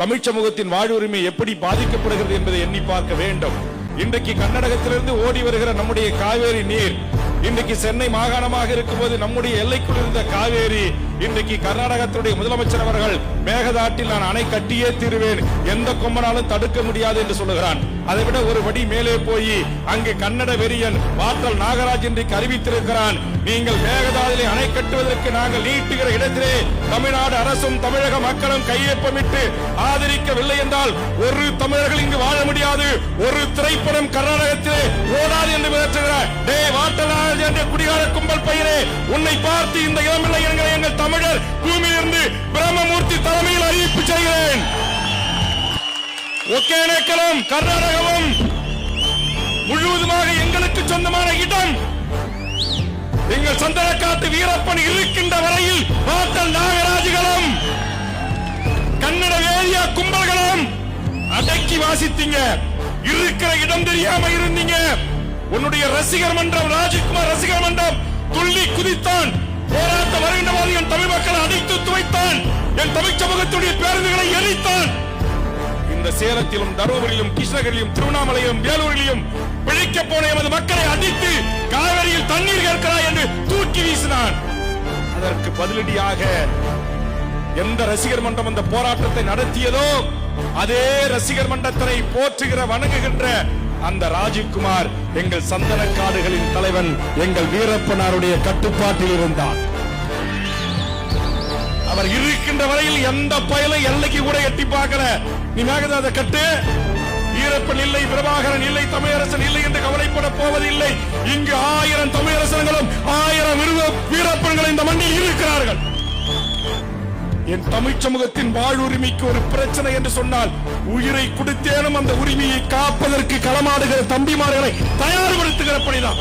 தமிழ் சமூகத்தின் வாழ்வுரிமை எப்படி பாதிக்கப்படுகிறது என்பதை எண்ணி பார்க்க வேண்டும். இன்றைக்கு கர்நாடகத்திலிருந்து ஓடி வருகிற நம்முடைய காவேரி நீர் இன்றைக்கு சென்னை மாகாணமாக இருக்கும்போது நம்முடைய எல்லைக்குள் இருந்த காவேரி இன்றைக்கு கர்நாடகத்துடைய முதலமைச்சர் அவர்கள் மேகதாட்டில் நான் அணை கட்டியே தீருவேன் எந்த கொம்பனாலும் தடுக்க முடியாது என்று சொல்லுகிறான். அதை விட ஒரு படி மேலே போய் அங்கு கன்னட வெறியன் வாட்டல் நாகராஜ் இன்றைக்கு அறிவித்திருக்கிறான் நீங்கள் மேகதா காவிரியிலே அணை கட்டுவதற்கு நாங்கள் நீட்டுகிற இடத்திலே தமிழ்நாடு அரசும் தமிழக மக்களும் கையொப்பமிட்டு ஆதரிக்கவில்லை என்றால் ஒரு தமிழர்கள் இங்கு வாழ முடியாது. ஒரு திரைப்படம் கர்நாடகத்திலே ஓடாது என்று பேசுகிறார் டே வாட்டல் என்ற குடிகார கும்பல் பயிரே உன்னை பார்த்து இந்த இளமில்லை என்கிற எங்கள் தமிழர் பூமியிலிருந்து பிரம்மமூர்த்தி தலைமையில் அறிவிப்பு செய்கிறேன். ஒகேனக்கலும் கர்நாடகமும் முழுவதுமாக எங்களுக்கு சொந்தமான இடம் சந்தனக்காட்டு வீரப்பன் இருக்கின்ற வரையில் பாட்டல் நாகராஜுகளும் கன்னட வேதியா கும்பல்களும் அடக்கி வாசித்தீங்க. இருக்கிற இடம் தெரியாம இருந்தீங்க. உன்னுடைய ரசிகர் மன்றம் ராஜ்குமார் ரசிகர் மன்றம் துள்ளி குதித்தான். போராட்ட வருகின்றவாறு என் தமிழ் மக்களை அடித்து துவைத்தான். என் தமிழ் சமூகத்துடைய பேருந்துகளை எரித்தான். இந்த சேலத்திலும் தருமபுரியிலும் கிருஷ்ணகிரியிலும் திருவண்ணாமலையிலும் வேலூரிலும் பிழைக்க போன எமது மக்களை அடித்து காவிரியில் தண்ணீர் கேட்கிறார் தூக்கி வீசினான். அதற்கு பதிலடியாக எந்த ரசிகர் மன்றம் அந்த போராட்டத்தை நடத்தியதோ அதே ரசிகர் மன்றத்தினை போற்றுகிற வணங்குகின்ற அந்த ராஜீவ்குமார் எங்கள் சந்தன காடுகளின் தலைவன் எங்கள் வீரப்பனாருடைய கட்டுப்பாட்டில் இருந்தார் அவர் இருக்கின்ற வரையில் எந்த பயலை எல்லைக்கு கூட எட்டி பார்க்கல. நீ மேகதாத கட்டு. வீரப்பன் இல்லை பிரபாகரன் இல்லை தமிழரசன் இல்லை என்று கவலைப்பட போவதில்லை. இங்கு ஆயிரம் தமிழரசன் என் தமிழ் சமூகத்தின் வாழ்வுரிமைக்கு ஒரு பிரச்சனை என்று சொன்னால் உயிரை கொடுத்தேனும் அந்த உரிமையை காப்பதற்கு களமாடுகிற தம்பிமார்களை தயார்படுத்துகிற பணிதான்.